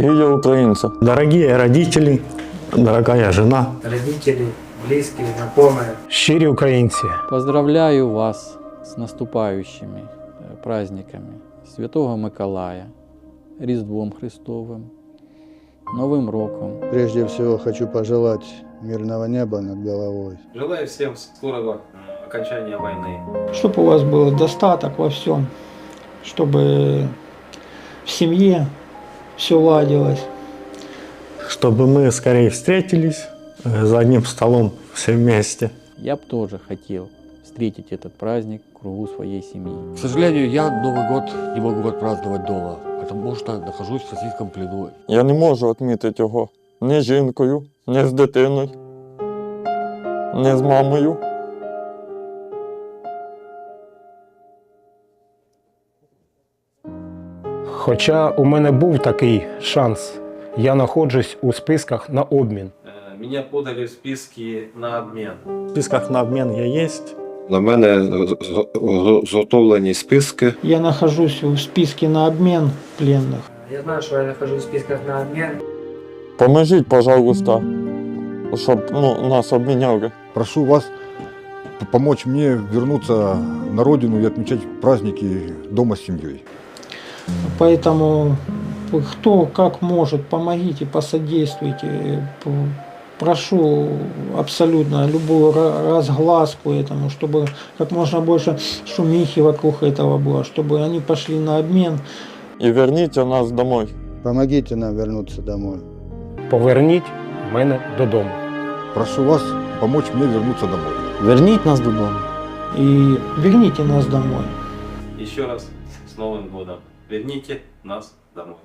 Гея українця. Дорогие родители, дорогая жена, родители, близкие, знакомые. щирі українці, Поздравляю вас с наступающими э, праздниками Святого Миколая, Різдвом Христовим, Новим роком. Прежде всего хочу пожелать мирного неба над головой. Желаю всем скорого окончания войны. чтобы у вас был достаток во всем, чтобы в семье все ладилось. чтобы мы скорее встретились э, за одним столом все вместе. Я бы тоже хотел встретить этот праздник в кругу своей семьи. К сожалению, я Новый год не могу отпраздновать дома, потому что нахожусь в российском плену. Я не можу відмітити його ні з жінкою, ні з дитиною, ні з мамою. Хоча у мене був такий шанс, я знаходжусь у списках на обмін. Э, Меня подали в списки на обмен. В списках на обмін я є. На мене зго- зготовлені списки. Я нахожусь в списке на обмен пленных. Я знаю, что я нахожусь в списках на обмен. Поможіть, пожалуйста, щоб ну, нас обміняли. Прошу вас п- помочь мне вернуться на родину и отмечать праздники дома с семьей. Поэтому кто как может, помогите, посодействуйте. П- Прошу абсолютно любую ра- разгласку этому, чтобы как можно больше шумихи вокруг этого было, чтобы они пошли на обмен. І верніть нас домой. Помогите нам вернуться домой. Поверніть мене додому. Прошу вас помочь мне вернуться домой. Верніть нас додому. И верните нас домой. Еще раз с Новым годом. Верните нас домой.